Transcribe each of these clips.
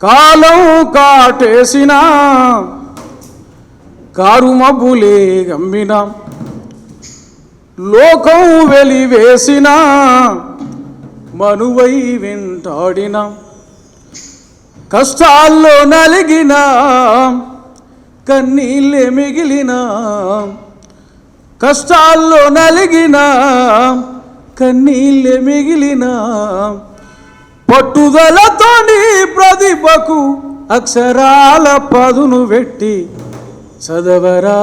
కాలం కాటేసిన car మబ్బులే గమ్మిన లోకం వెలివేసిన మనువై వెంటాడిన కష్టాల్లో నలిగిన కన్నీళ్ళే మిగిలిన కష్టాల్లో నలిగిన కన్నీళ్ళే మిగిలిన పట్టుదలతో నీ ప్రతిభకు అక్షరాల పదును పెట్టి చదవరా.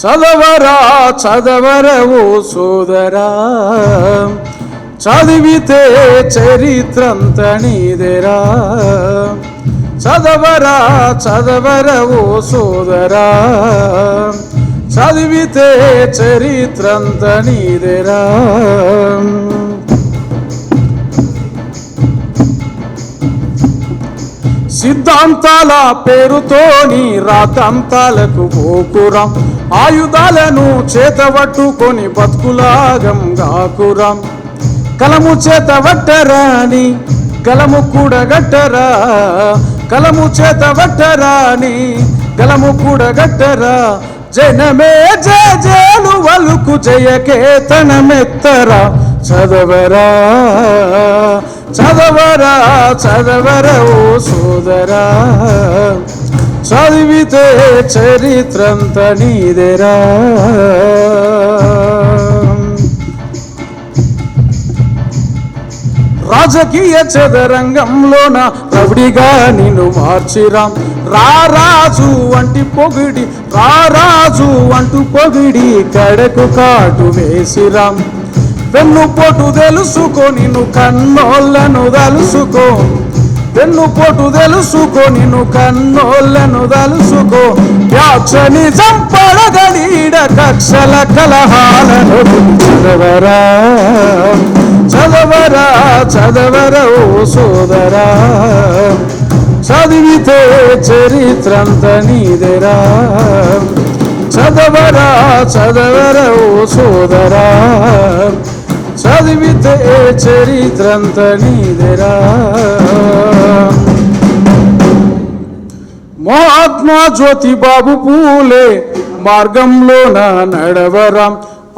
చదవరా చదవరవు సోదరా. చదివితే చరిత్రంత నీదెరా చదవరా చదవరవు సోదరా. చదివితే చరిత్రంత నీదెరా సిద్ధాంతాల పేరుతోని రాతాంతాలకు పోకురాం. ఆయుధాలను చేతబట్టుకొని బతుకులాగం గాకురాం. కలము చేత వట్టరాని గలము కూడగట్టరా. కలము చేత వట్టరాని గలము కూడగట్టరా. జనమే జయ జయలు వలుకు జయకేతనమెత్తరా. చదవరా. చదవరా చదవరవు సోదరా. చదివితే చరిత్రంత నీదెరా. రాజకీయ చదరంగంలోన రౌడిగా నిన్ను మార్చిరాం. రారాజు వంటి పొగిడి రారాజు అంటూ పొగిడి కడకు కాటు వేసిరాం. వెన్నుపోటు తెలుసుకో నిన్ను కన్నోళ్ళను తలుసుకో. వెన్నుపోటు తెలుసుకో నిన్ను కన్నోళ్ళను తలుసుకో. యాక్షని చంపడగలీడ కక్షల కలహాలను చదవరా చదవరా చదవరా ఓ సోదరా. చదివితే చరిత్రంత నీదెరా. చదవరా చదవరా ఓ సోదరా. చదివితే చరిత్రంత నీదెరా? మహాత్మా జ్యోతి బాబు పూలే మార్గంలోన నడవరా.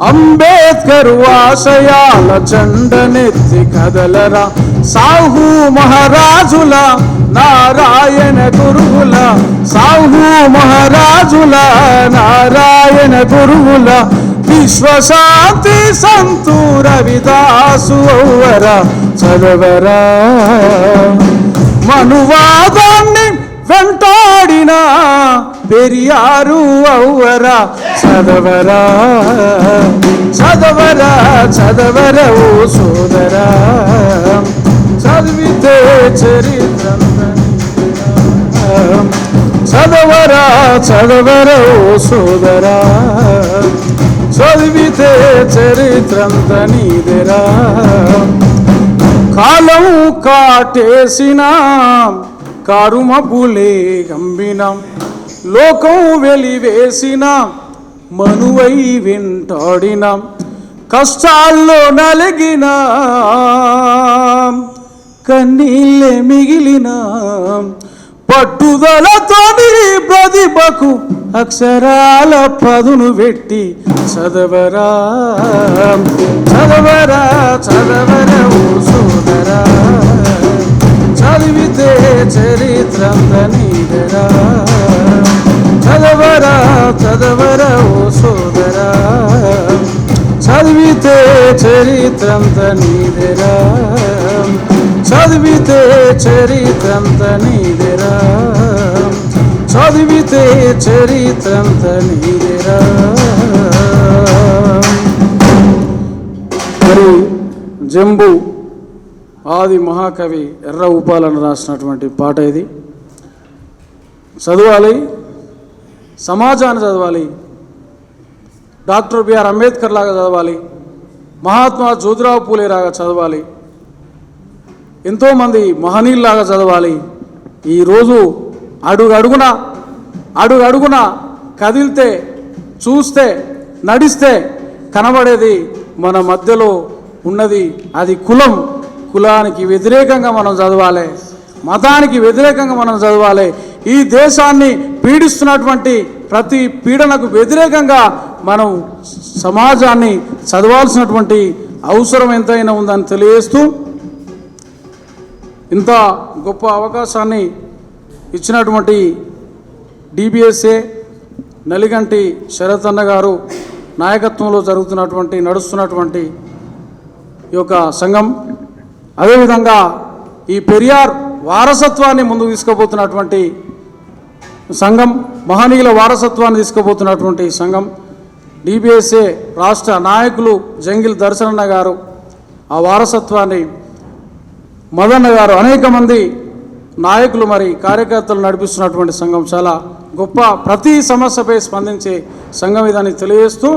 అంబేద్కర్ ఆశయాల చండనెత్తి కదలరా. సాహు మహారాజుల నారాయణ గురువుల సాహు మహారాజుల నారాయణ గురువుల విశ్వశాంతి సంతూర విదాసు అవ్వరా చదవరా. మనువాదాన్ని వెంటాడిన పెరియారు అవ్వరా చదవరా. చదవరా చదవర ఓ సోదరా. చదివితే చరిత్ర చదవరా చదవర ఓ సోదరా. చదివితే చరిత్రంత నీదెరా. కాలం కాటేసిన కారుమపులే గంబినం లోకం వెలివేసిన మనువై వెంటాడిన. కష్టాల్లో నలిగిన. కన్నీళ్ళే మిగిలిన. పట్టుదలతో ప్రతిభకు అక్షరాల పదును పెట్టి చదవరా? చదవరా చదవరా ఓ సోదరా. చదివితే చరిత్రంత నీదరా. చదవరా చదవరా ఓ సోదరా. చదివితే చరిత్రంత నీదరా. చదివితే చరిత్రంత నీదరా. చదివితే చరిత్రంత జంబు ఆది మహాకవి ఎర్ర ఉపాలను రాసినటువంటి పాట ఇది. చదవాలి సమాజాన్ని చదవాలి డాక్టర్ బిఆర్ అంబేద్కర్ లాగా చదవాలి మహాత్మా జ్యోతిరావు పూలే లాగా చదవాలి ఎంతోమంది మహనీయుల్లాగా చదవాలి. ఈరోజు అడుగు అడుగున అడుగు అడుగున కదిలితే చూస్తే నడిస్తే కనబడేది మన మధ్యలో ఉన్నది అది కులం. కులానికి వ్యతిరేకంగా మనం చదవాలి. మతానికి వ్యతిరేకంగా మనం చదవాలి. ఈ దేశాన్ని పీడిస్తున్నటువంటి ప్రతి పీడనకు వ్యతిరేకంగా మనం సమాజాన్ని చదవాల్సినటువంటి అవసరం ఎంతైనా ఉందని తెలియజేస్తూ ఇంత గొప్ప అవకాశాన్ని ఇచ్చినటువంటి డిబిఎస్ఏ నలిగంటి శరత్ అన్న గారు నాయకత్వంలో జరుగుతున్నటువంటి నడుస్తున్నటువంటి ఈ యొక్క సంఘం. అదేవిధంగా ఈ పెరియార్ వారసత్వాన్ని ముందుకు తీసుకుపోతున్నటువంటి సంఘం మహనీయుల వారసత్వాన్ని తీసుకుపోతున్నటువంటి సంఘం. డిబిఎస్ఏ రాష్ట్ర నాయకులు జంగిల్ దర్శనన్న గారు ఆ వారసత్వాన్ని మదన్న గారు అనేక మంది నాయకులు మరి కార్యకర్తలు నడిపిస్తున్నటువంటి సంఘం. చాలా గొప్ప ప్రతి సమస్యపై స్పందించే సంఘం ఇదని తెలియజేస్తూ